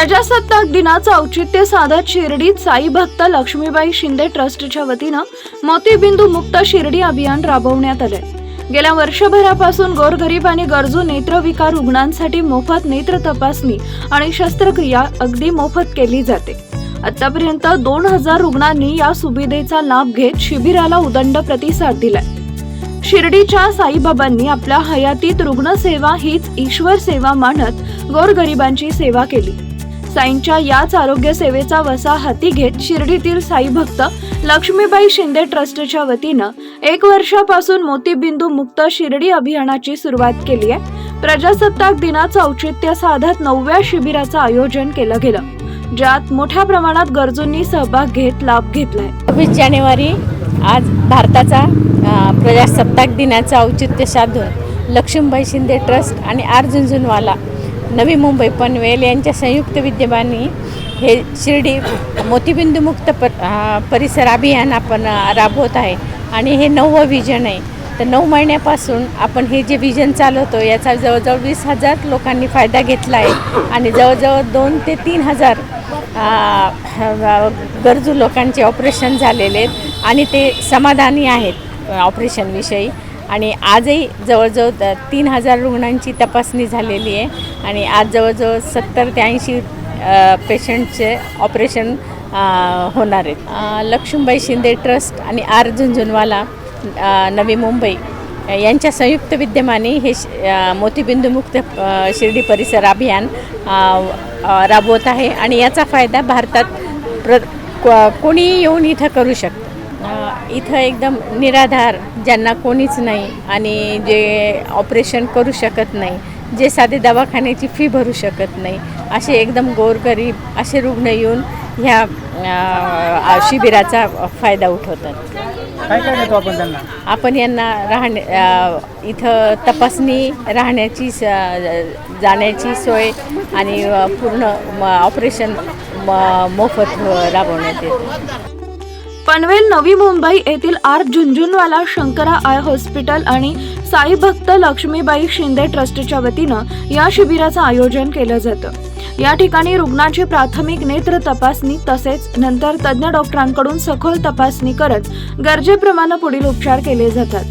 प्रजासत्ताक दिनाचं औचित्य साधत शिर्डीत साई भक्त लक्ष्मीबाई शिंदे ट्रस्टच्या वतीनं मोतीबिंदू मुक्त शिर्डी अभियान राबवण्यात आले गेल्या वर्षभरापासून गोरगरीब आणि गरजू नेत्रविकार रुग्णांसाठी मोफत नेत्र तपासणी आणि शस्त्रक्रिया अगदी मोफत केली जाते. आतापर्यंत दोन हजार रुग्णांनी या सुविधेचा लाभ घेत शिबिराला उदंड प्रतिसाद दिलाय. शिर्डीच्या साईबाबांनी आपल्या हयातीत रुग्णसेवा हीच ईश्वर सेवा मानत गोरगरिबांची सेवा केली. साईंच्या याच आरोग्य सेवेचा वसा हाती घेत शिर्डीतील साई भक्त लक्ष्मीबाई शिंदे ट्रस्टच्या वतीनं एक वर्षापासून मोतीबिंदू मुक्त शिर्डी अभियानाची सुरुवात केली आहे. प्रजासत्ताक दिनाचं औचित्य साधत नवव्या शिबिराचं आयोजन केलं गेलं. ज्यात मोठ्या प्रमाणात गरजूंनी सहभाग घेत लाभ घेतलाय. सव्वीस जानेवारी आज भारताचा प्रजासत्ताक दिनाचं औचित्य साधून लक्ष्मीबाई शिंदे ट्रस्ट आणि आर झुंझुनवाला नवी मुंबई पनवेल यांच्या संयुक्त विद्यमाने हे शिर्डी मोतीबिंदूमुक्त प पर परिसर अभियान आपण राबवत आहे. आणि हे नववं विजन आहे. तर नऊ महिन्यापासून आपण हे जे विजन चालवतो याचा जवळजवळ वीस हजार लोकांनी फायदा घेतला आहे. आणि जवळजवळ दोन ते तीन हजार गरजू लोकांचे ऑपरेशन झालेले आहेत. आणि ते समाधानी आहेत ऑपरेशनविषयी आणि आजही जवळजवळ तीन हजार रुग्णांची तपासणी झालेली आहे. आणि आज जवळजवळ सत्तर ते ऐंशी पेशंटचे ऑपरेशन होणार आहेत. लक्ष्मीबाई शिंदे ट्रस्ट आणि आर झुंझुनवाला नवी मुंबई यांच्या संयुक्त विद्यमाने हे श- शिर्डी परिसर अभियान राबवत आहे. आणि याचा फायदा भारतात प्र कोणीही कोणी येऊन इथं करू शकतं. इथं एकदम निराधार ज्यांना कोणीच नाही आणि जे ऑपरेशन करू शकत नाही जे साधे दवाखान्याची फी भरू शकत नाही असे एकदम गोरगरीब असे रुग्ण येऊन ह्या शिबिराचा फायदा उठवतात. काय काय देतो आपण त्यांना? आपण यांना राहणे इथं तपासणी राहण्याची स जाण्याची सोय आणि पूर्ण म- ऑपरेशन म- मोफत राबवण्यात येते. पनवेल नवी मुंबई येथील R Jhunjhunwala Shankara eye hospital आणि साई भक्त लक्ष्मीबाई शिंदे ट्रस्टच्या वतीनं या शिबिराचं आयोजन केलं जातं. या ठिकाणी रुग्णाची प्राथमिक नेत्र तपासणी तसेच नंतर तज्ज्ञ डॉक्टरांकडून सखोल तपासणी करत गरजेप्रमाणे पुढील उपचार केले जातात.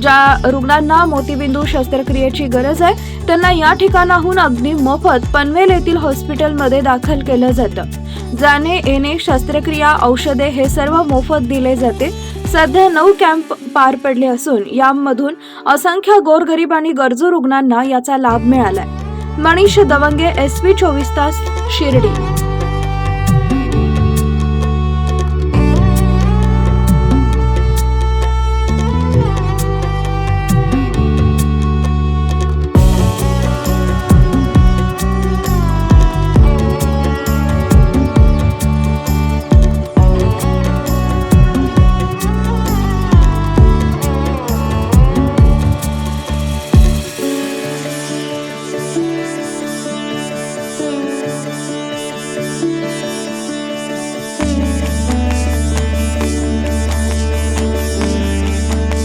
ज्या रुग्णांना मोतीबिंदू शस्त्रक्रियेची गरज आहे त्यांना या ठिकाणाहून अगदी मोफत पनवेल येथील हॉस्पिटलमध्ये दाखल केलं जातं. जाणे येणे शस्त्रक्रिया औषधे हे सर्व मोफत दिले जाते. सध्या नऊ कॅम्प पार पडले असून यामधून असंख्य गोरगरीब आणि गरजू रुग्णांना याचा लाभ मिळालाय. मनीष दवंगे एस पी चोवीस तास शिर्डी.